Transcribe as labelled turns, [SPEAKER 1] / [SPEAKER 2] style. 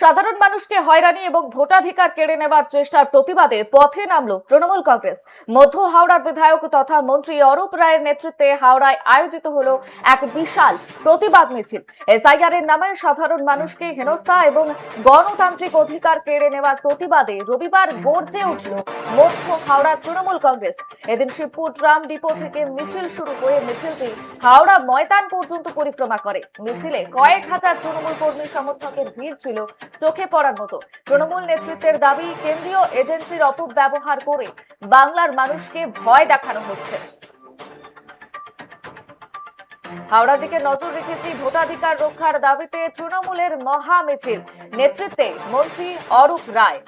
[SPEAKER 1] সাধারণ মানুষকে হয়রানি এবং ভোটাধিকার কেড়ে নেওয়ার চেষ্টার প্রতিবাদে পথে নামলো তৃণমূল কংগ্রেস। মধ্য হাওড়ার বিধায়ক তথা মন্ত্রী অরূপ রায়ের নেতৃত্বে হাওড়ায় আয়োজিত হলো এক বিশাল প্রতিবাদ মিছিল। এসআইআর এর নামে সাধারণ মানুষকে হেনস্থা এবং গণতান্ত্রিক অধিকার কেড়ে নেওয়ার প্রতিবাদে রবিবার গর্জে উঠল মধ্য হাওড়া তৃণমূল কংগ্রেস। এদিন শিবপুর ট্রাম ডিপো থেকে মিছিল শুরু হয়ে মিছিলটি হাওড়া ময়দান পর্যন্ত পরিক্রমা করে। মিছিলে কয়েক হাজার তৃণমূল কর্মী সমর্থকের ভিড় ছিল চোখে পড়ার মতো। তৃণমূল নেতৃত্বের দাবি, কেন্দ্রীয় এজেন্সির অপব্যবহার করে বাংলার মানুষকে ভয় দেখানো হচ্ছে। হাওড়া দিকে নজর রেখেছি ভোটাধিকার রক্ষার দাবিতে তৃণমূলের মহা মিছিল নেতৃত্বে মন্ত্রী অরূপ রায়।